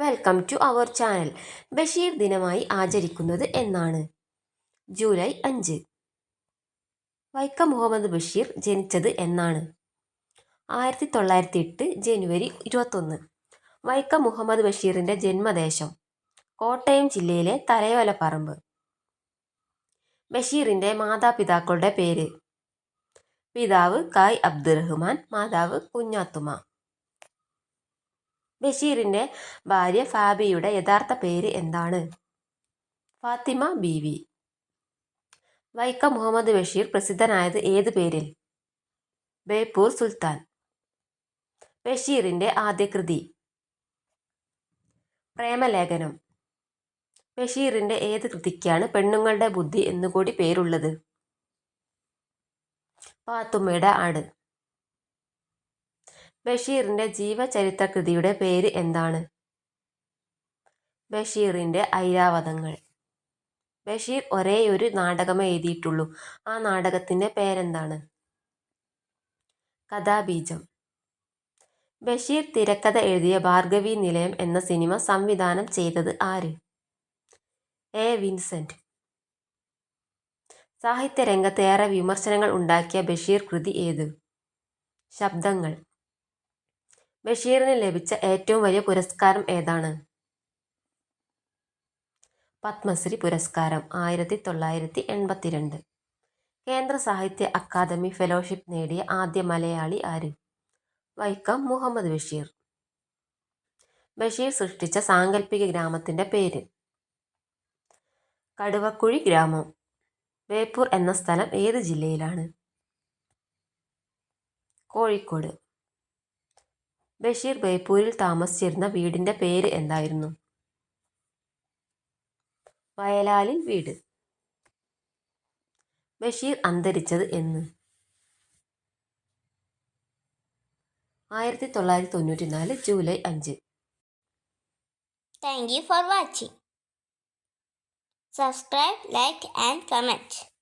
Welcome to our channel Basheer ദിനമായി ആചരിക്കുന്നത് എന്നാണ്. ജൂലൈ അഞ്ച്. വൈക്കം മുഹമ്മദ് ബഷീർ ജനിച്ചത് എന്നാണ്. ആയിരത്തി തൊള്ളായിരത്തി എട്ട് ജനുവരി ഇരുപത്തൊന്ന്. വൈക്കം മുഹമ്മദ് ബഷീറിന്റെ ജന്മദേശം കോട്ടയം ജില്ലയിലെ തലയോലപ്പറമ്പ്. ബഷീറിന്റെ മാതാപിതാക്കളുടെ പേര്. പിതാവ് കായ് അബ്ദുറഹ്മാൻ മാതാവ് കുഞ്ഞാത്തുമ്മ. ബഷീറിന്റെ ഭാര്യ ഫാബിയുടെ യഥാർത്ഥ പേര് എന്താണ്? ഫാത്തിമ ബീവി. വൈക്കം മുഹമ്മദ് ബഷീർ പ്രസിദ്ധനായത് ഏത് പേരിൽ? ബേപ്പൂർ സുൽത്താൻ. ബഷീറിന്റെ ആദ്യ കൃതി. പ്രേമലേഖനം. ബഷീറിന്റെ ഏത് കൃതിക്കാണ് പെണ്ണുങ്ങളുടെ ബുദ്ധി എന്നുകൂടി പേരുള്ളത്? പാത്തുമ്മയുടെ ആട്. ബഷീറിന്റെ ജീവചരിത്രകൃതിയുടെ പേര് എന്താണ്? ബഷീറിന്റെ ഐരാവതങ്ങൾ. ബഷീർ ഒരേയൊരു നാടകം എഴുതിയിട്ടുള്ളൂ. ആ നാടകത്തിന്റെ പേരെന്താണ്? കഥാബീജം. ബഷീർ തിരക്കഥ എഴുതിയ ഭാർഗവി നിലയം എന്ന സിനിമ സംവിധാനം ചെയ്തത് ആര്? എ. വിൻസെന്റ്. സാഹിത്യരംഗത്ത് ഏറെ വിമർശനങ്ങൾ ഉണ്ടാക്കിയ ബഷീർ കൃതി ഏത്? ശബ്ദങ്ങൾ. ബഷീറിന് ലഭിച്ച ഏറ്റവും വലിയ പുരസ്കാരം ഏതാണ്? പത്മശ്രീ പുരസ്കാരം ആയിരത്തി തൊള്ളായിരത്തി എൺപത്തിരണ്ട് കേന്ദ്ര സാഹിത്യ അക്കാദമി ഫെലോഷിപ്പ് നേടിയ ആദ്യ മലയാളി ആര്? വൈക്കം മുഹമ്മദ് ബഷീർ. ബഷീർ സൃഷ്ടിച്ച സാങ്കല്പിക ഗ്രാമത്തിന്റെ പേര്. കടുവക്കുഴി ഗ്രാമം. ബേപ്പൂർ എന്ന സ്ഥലം ഏത് ജില്ലയിലാണ്? കോഴിക്കോട്. ബഷീർ ബേപ്പൂരിൽ താമസിച്ചിരുന്ന വീടിന്റെ പേര് എന്തായിരുന്നു? വയലാലിൽ വീട്. ബഷീർ അന്തരിച്ചത് എന്ന്. ആയിരത്തി തൊള്ളായിരത്തി തൊണ്ണൂറ്റി നാല് ജൂലൈ അഞ്ച്. Thank you for watching subscribe like and comment.